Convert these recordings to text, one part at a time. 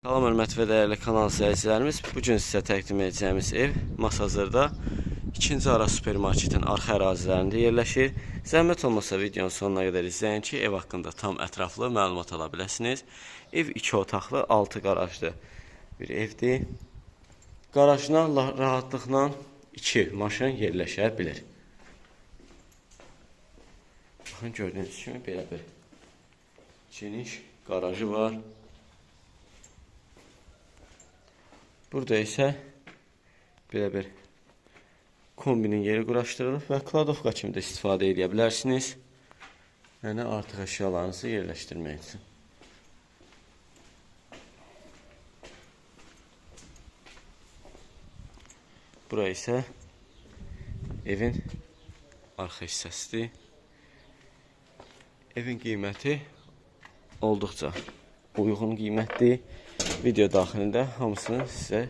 Salam hörmətli və dəyərli kanal izləyicilərimiz, bu gün sizə təqdim edəcəyimiz ev Masazırda 2-ci ara supermarketin arxa ərazilərində yerləşir. Zəhmət olmasa videonun sonuna qədər izləyin ki, ev haqqında tam ətraflı məlumat ala biləsiniz. Ev 2 otaqlı, 6 qarajlı bir evdir. Qarajına la- rahatlıqla 2 maşın yerləşə bilir. Baxın gördüyünüz kimi belə bir geniş qarajı var. Burada isə belə bir kombinin yeri quraşdırılıb və kladovka kimi də istifadə edə bilərsiniz. Yəni artıq əşyalarınızı yerləşdirmək üçün. Bura isə evin arxa hissəsidir. Evin qiyməti olduqca uyğun qiymətdir. Video daxilində hamısını sizə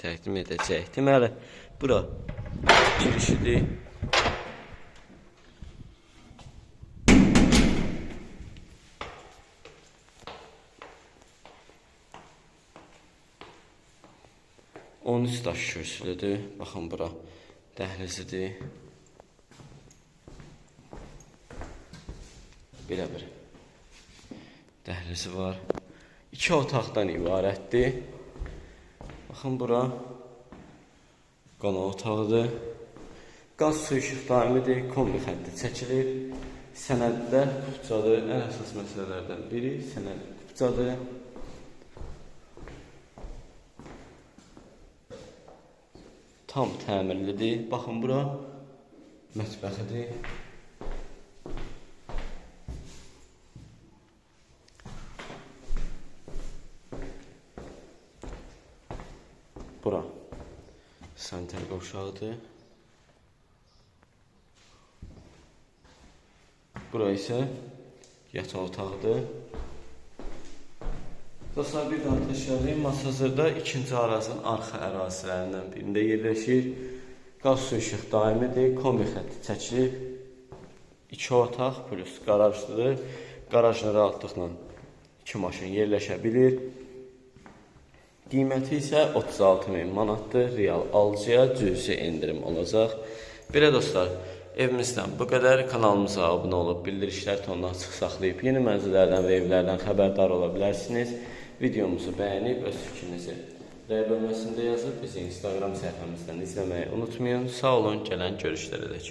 təqdim edəcək. Deməli, bura girişidir. On üç daş kürsülüdür. Baxın bura dəhlizidir. Belə bir dəhlizi var. İki otaqdan ibarətdir. Baxın bura qonaq otağıdır. Qaz su işıq daimidir, kombi xətti çəkilir. Sənədlər kupçadır. Ən əsas məsələlərdən biri sənəd kupçadır. Tam təmirlidir. Baxın bura mətbəxidir. Bura sanitar qovşağıdır. Bura isə yataq otağıdır. Dostlar bir daha təşəkkürlüyüm. Masazırda ikinci arazın arxa ərazilərindən birində yerləşir. Qaz su işıq daimidir. Kombi xətti çəkilib. İki otaq plus qarajlıdır. Qarajla rahatlıqla iki maşın yerləşə bilir. Qiyməti isə 36 min manatdır. Real alıcıya cüzi endirim olacaq. Belə dostlar, evimizdən bu qədər. Kanalımıza abunə olub bildirişlər tonunu açıq saxlayıb yeni mənzillərdən və evlərdən xəbərdar ola bilərsiniz. Videomuzu bəyənib öz fikrinizi rəy bölməsində yazıb bizi Instagram səhifəmizdən izləməyi unutmayın. Sağ olun, gələn görüşlərə dək.